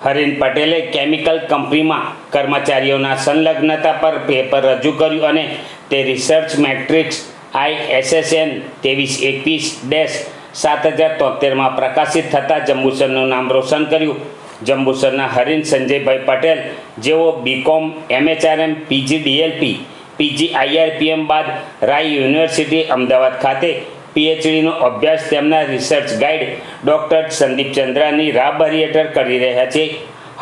હરીન પટેલે કેમિકલ કંપનીમાં કર્મચારીઓના સંલગ્નતા પર પેપર રજૂ કર્યું અને તે રિસર્ચ મેટ્રિક્સ આઈએસએસએન ત્રેવીસ એકવીસ ડેશ સાત હજાર તોતેરમાં પ્રકાશિત થતાં જંબુસરનું નામ રોશન કર્યું. જંબુસરના હરીન સંજયભાઈ પટેલ, જેઓ BCom, MHRM, PG DLP, PG IRPM બાદ રાય યુનિવર્સિટી અમદાવાદ ખાતે પીએચડીનો અભ્યાસ તેમના રિસર્ચ ગાઈડ ડૉક્ટર સંદીપ ચંદ્રાની રાહબરી કરી રહ્યા છે.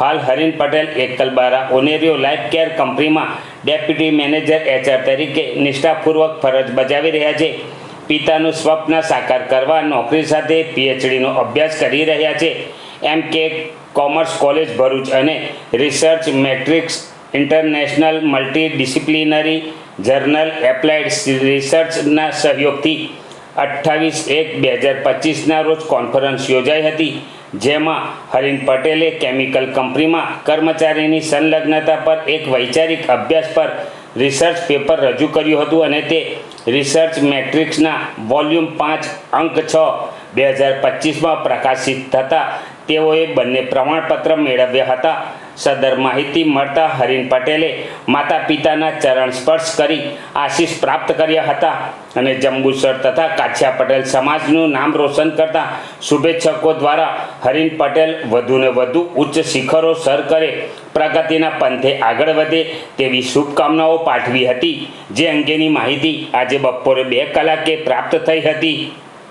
હાલ Harin Patel Ekalbara, Onerio life care કંપનીમાં ડેપ્યુટી મેનેજર એચઆર તરીકે નિષ્ઠાપૂર્વક ફરજ બજાવી રહ્યા છે. પિતાનું સ્વપ્ન સાકાર કરવા નોકરી સાથે પીએચડીનો અભ્યાસ કરી રહ્યા છે. એમ કે કોમર્સ કોલેજ ભરૂચ અને research matrix international multidisciplinary journal applied રિસર્ચના સહયોગથી અઠ્ઠાવીસ એક બે હજાર પચીસના રોજ કોન્ફરન્સ યોજાઈ હતી, જેમાં હરીન પટેલે કેમિકલ કંપનીમાં કર્મચારીની સંલગ્નતા પર એક વૈચારિક અભ્યાસ પર રિસર્ચ પેપર રજૂ કર્યું હતું અને તે રિસર્ચ મેટ્રિક્સના વોલ્યુમ પાંચ અંક છ બે હજાર પચીસમાં પ્રકાશિત થતાં તેઓએ બંને પ્રમાણપત્ર મેળવ્યા હતા. સદર માહિતી મળતા હરીન પટેલે માતા પિતાના ચરણ સ્પર્શ કરી આશીષ પ્રાપ્ત કર્યા હતા અને જંબુસર તથા કાછિયા પટેલ સમાજનું નામ રોશન કરતા શુભેચ્છકો દ્વારા હરીન પટેલ વધુને વધુ ઉચ્ચ શિખરો સર કરે, પ્રગતિના પંથે આગળ વધે તેવી શુભકામનાઓ પાઠવી હતી. જે અંગેની માહિતી આજે બપોરે બે કલાકે પ્રાપ્ત થઈ હતી.